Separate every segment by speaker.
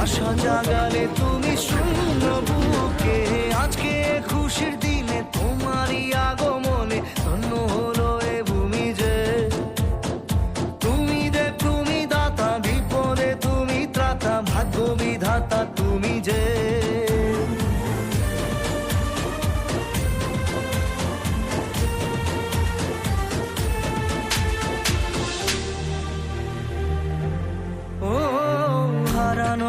Speaker 1: আশা জাগালে তুমি শূন্য বুকে আজকে খুশির দিনে তোমারই আগমনে ধন্য হলো এ ভূমি যে তুমি দে তুমি দাতা বিপদে তুমি ত্রাতা ভাগ্য বিধাতা তুমি যে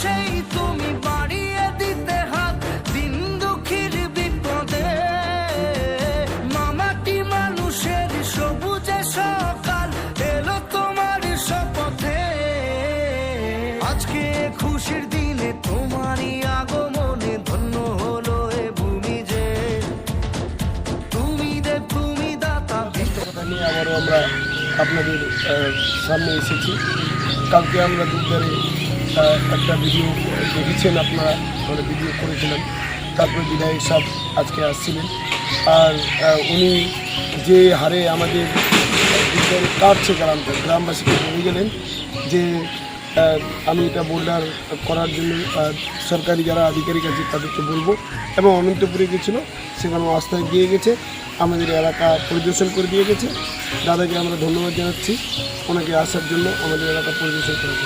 Speaker 1: সেই তুমি বাড়িয়ে দিতে হাত, দিন দুঃখীর বিপদে। মামাটি মানুষের সবুজে সকাল, এলো তোমার শপথে। আজকে খুশির দিনে তোমারই আগমনে ধন্য হলো এ ভূমি যে। তুমি দেব তুমি দাতা।
Speaker 2: নিয়ে আবারও আমরা আপনাদের সামনে এসেছি। কালকে আমরা দুপুরে একটা ভিডিও দেখেছেন আপনারা? মানে ভিডিও করেছিলেন। তারপরে বিধায়ক সাহেব আজকে আসছিলেন। আর উনি যে হারে আমাদের কাটছে গ্রামটা, গ্রামবাসীকে বলে গেলেন যে আমি এটা বোর্ডার করার জন্য সরকারি যারা আধিকারিক আছে তাদেরকে বলব। এবং অনন্তপুরে গেছিল সেখানেও আস্থায় দিয়ে গেছে, আমাদের এলাকা পরিদর্শন করে দিয়ে গেছে। দাদাকে আমরা ধন্যবাদ জানাচ্ছি। ওনাকে আসার জন্য আমাদের এলাকা পরিদর্শন জন্য